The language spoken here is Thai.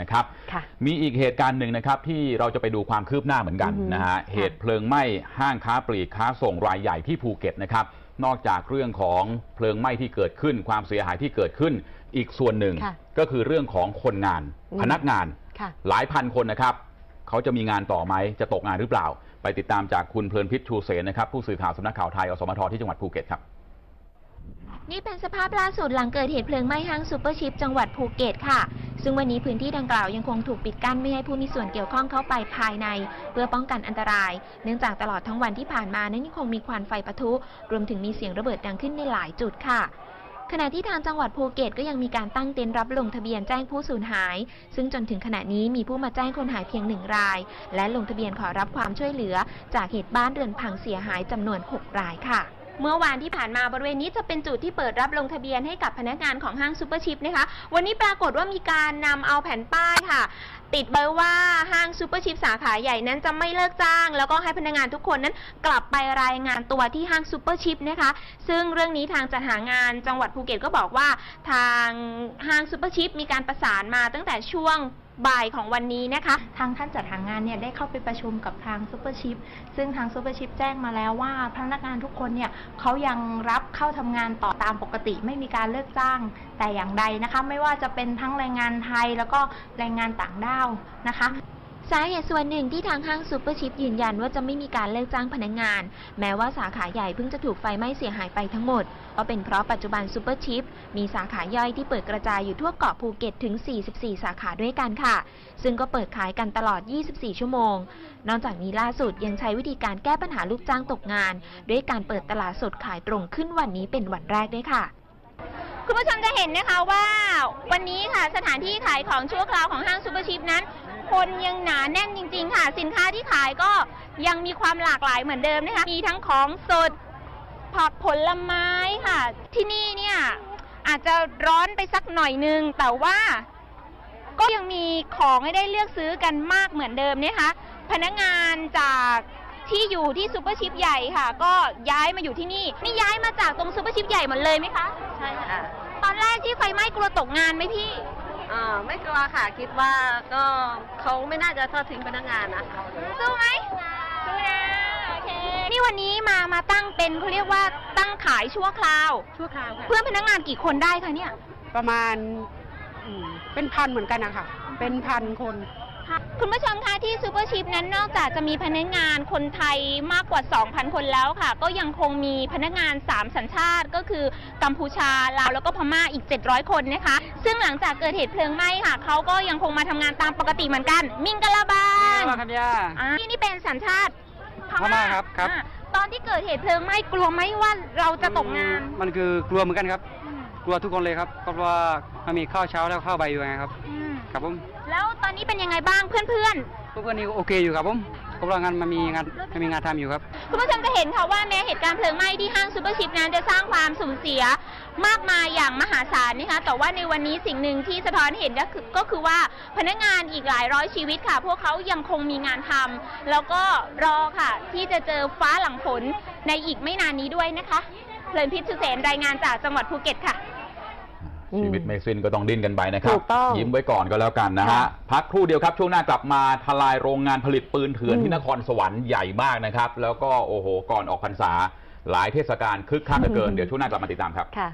นะครับค่ะมีอีกเหตุการณ์หนึ่งนะครับที่เราจะไปดูความคืบหน้าเหมือนกันอือฮึนะฮะเหตุเพลิงไหม้ห้างค้าปลีกค้าส่งรายใหญ่ที่ภูเก็ตนะครับนอกจากเรื่องของเพลิงไหม้ที่เกิดขึ้น ความเสียหายที่เกิดขึ้น อีกส่วนหนึ่งค่ะก็คือเรื่องของคนงานอืมพนักงานค่ะหลายพันคนนะครับเขาจะมีงานต่อไหมจะตกงานหรือเปล่า ไปติดตามจากคุณเพลินพิษชูเสนนะครับผู้สื่อข่าวสำนักข่าวไทยอสมทที่จังหวัดภูเก็ตครับ นี่เป็นสภาพล่าสุดหลังเกิดเหตุเพลิงไหม้ห้างซูเปอร์ชิปจังหวัดภูเก็ตค่ะ ซึ่งวันนี้พื้นที่ดังกล่าวยังคงถูกปิดกั้นไม่ให้ผู้มีส่วนเกี่ยวข้องเข้าไปภายใน เพื่อป้องกันอันตราย เนื่องจากตลอดทั้งวันที่ผ่านมานั้นยังคงมีควันไฟปะทุ รวมถึงมีเสียงระเบิดดังขึ้นในหลายจุดค่ะขณะที่ทางจังหวัดภูเก็ตก็ยังมีการตั้งเต็นท์รับลงทะเบียนแจ้งผู้สูญหาย ซึ่งจนถึงขณะนี้มีผู้มาแจ้งคนหายเพียงหนึ่งราย และลงทะเบียนขอรับความช่วยเหลือ จากเหตุบ้านเรือนพังเสียหายจำนวน 6 รายค่ะ เมื่อวานที่ผ่านมาบริเวณนี้จะเป็นจุดที่เปิดรับลงทะเบียนให้กับพนักงานของห้างซูเปอร์ชิปนะคะ วันนี้ปรากฏว่ามีการนำเอาแผ่นป้ายค่ะ ติดไว้ว่าห้างซูเปอร์ชิปสาขาใหญ่นั้นจะไม่เลิกจ้าง แล้วก็ให้พนักงานทุกคนนั้นกลับไปรายงานตัวที่ห้างซูเปอร์ชิปนะคะ ซึ่งเรื่องนี้ทางจัดหางานจังหวัดภูเก็ตก็บอกว่า ทางห้างซูเปอร์ชิปมีการประสานมาตั้งแต่ช่วง บ่ายของวันนี้นะคะ ทางท่านจัดหางานเนี่ยได้เข้าไปประชุมกับทางซูเปอร์ชิพซึ่งทางซูเปอร์ชิพแจ้งมาแล้วว่าพนักงานทุกคนเนี่ยเขายังรับเข้าทำงานต่อตามปกติ ไม่มีการเลิกจ้างแต่อย่างใดนะคะ ไม่ว่าจะเป็นทั้งแรงงานไทยแล้วก็แรงงานต่างด้าวนะคะ สาเหตุส่วนหนึ่งที่ทางห้างซูเปอร์ชิปยืนยันว่าจะไม่มีการเลิกจ้างพนักงาน แม้ว่าสาขาใหญ่เพิ่งจะถูกไฟไหม้เสียหายไปทั้งหมด ก็เป็นเพราะปัจจุบันซูเปอร์ชิปมีสาขาย่อยที่เปิดกระจายอยู่ทั่วเกาะภูเก็ตถึง 44 สาขาด้วยกันค่ะ ซึ่งก็เปิดขายกันตลอด 24 ชั่วโมง นอกจากนี้ล่าสุดยังใช้วิธีการแก้ปัญหาลูกจ้างตกงาน ด้วยการเปิดตลาดสดขายตรงขึ้นวันนี้เป็นวันแรกด้วยค่ะคุณผู้ชมจะเห็นนะคะว่าวันนี้ค่ะสถานที่ขายของชั่วคราวของห้างซูเปอร์ชิปนั้น คนยังหนาแน่นจริง ๆ ค่ะ สินค้าที่ขายก็ยังมีความหลากหลายเหมือนเดิมนะคะ มีทั้งของสดผักผลไม้ค่ะ ที่นี่เนี่ยอาจจะร้อนไปสักหน่อยนึง แต่ว่าก็ยังมีของให้ได้เลือกซื้อกันมากเหมือนเดิมนะคะ พนักงานจากที่อยู่ที่ซูเปอร์ชิปใหญ่ค่ะ ก็ย้ายมาอยู่ที่นี่นี่ย้ายมาจากตรงซูเปอร์ชิปใหญ่หมดเลยไหมคะ ใช่ค่ะ ตอนแรกที่ไฟไหม้กลัวตกงานไหมพี่ อ่าไม่กลัวค่ะ คิดว่าก็เขาไม่น่าจะทอดทิ้งพนักงานนะสู้ไหมสู้นะโอเค นี่วันนี้มามาตั้งเป็นเขาเรียกว่าตั้งขายชั่วคราว ชั่วคราวค่ะ เพื่อนพนักงานกี่คนได้คะเนี่ย ประมาณอืมเป็นพันเหมือนกันนะคะเป็นพันคน คุณผู้ชมคะที่ซูเปอร์ชิปนั้นนอกจากจะมีพนักงานคนไทยมากกว่า 2,000 คนแล้วค่ะ ก็ยังคงมีพนักงาน 3 สัญชาติก็คือกัมพูชาลาวแล้วก็พม่าอีก 700 คนนะคะ ซึ่งหลังจากเกิดเหตุเพลิงไหม้ค่ะเขาก็ยังคงมาทำงานตามปกติเหมือนกัน มิงกะลาบานมาครับย่า อ่านี่นี่เป็นสัญชาติพม่าครับครับ อ่าตอนที่เกิดเหตุเพลิงไหม้กลัวไหมว่าเราจะตกงาน มันคือกลัวเหมือนกันครับ กลัวทุกคนเลยครับเพราะว่ามันมีข้าวเช้าแล้วข้าวใบอยู่ไงครับ อืมครับผมแล้วตอนนี้เป็นยังไงบ้างเพื่อนพวกเพื่อนนี่โอเคอยู่ครับผมเพราะว่างานมันมีงานมันมีงานทำอยู่ครับๆคุณผู้ชมจะเห็นค่ะว่าแม้เหตุการณ์เพลิงไหม้ที่ห้างซูเปอร์ชิปนั้นจะสร้างความสูญเสียมากมายอย่างมหาศาลนะคะแต่ว่าในวันนี้สิ่งหนึ่งที่สะท้อนเห็นก็คือก็คือว่าพนักงานอีกหลายร้อยชีวิตค่ะ พวกเขายังคงมีงานทำแล้วก็รอค่ะ ที่จะเจอฟ้าหลังฝนในอีกไม่นานนี้ด้วยนะคะเพลินพิษสุเสนรายงานจากจังหวัดภูเก็ตค่ะอืม ชีวิตไม่สิ้นก็ต้องดิ้นกันไปนะครับถูกต้องยิ้มไว้ก่อนก็แล้วกันนะฮะค่ะพักครู่เดียวครับ ช่วงหน้ากลับมาทลายโรงงานผลิตปืนเถื่อนอืมที่นครสวรรค์ใหญ่มากนะครับ แล้วก็โอ้โหก่อนออกพรรษาหลายเทศกาลคึกคักเหลือเกินเดี๋ยวช่วงหน้ากลับมาติดตามครับค่ะ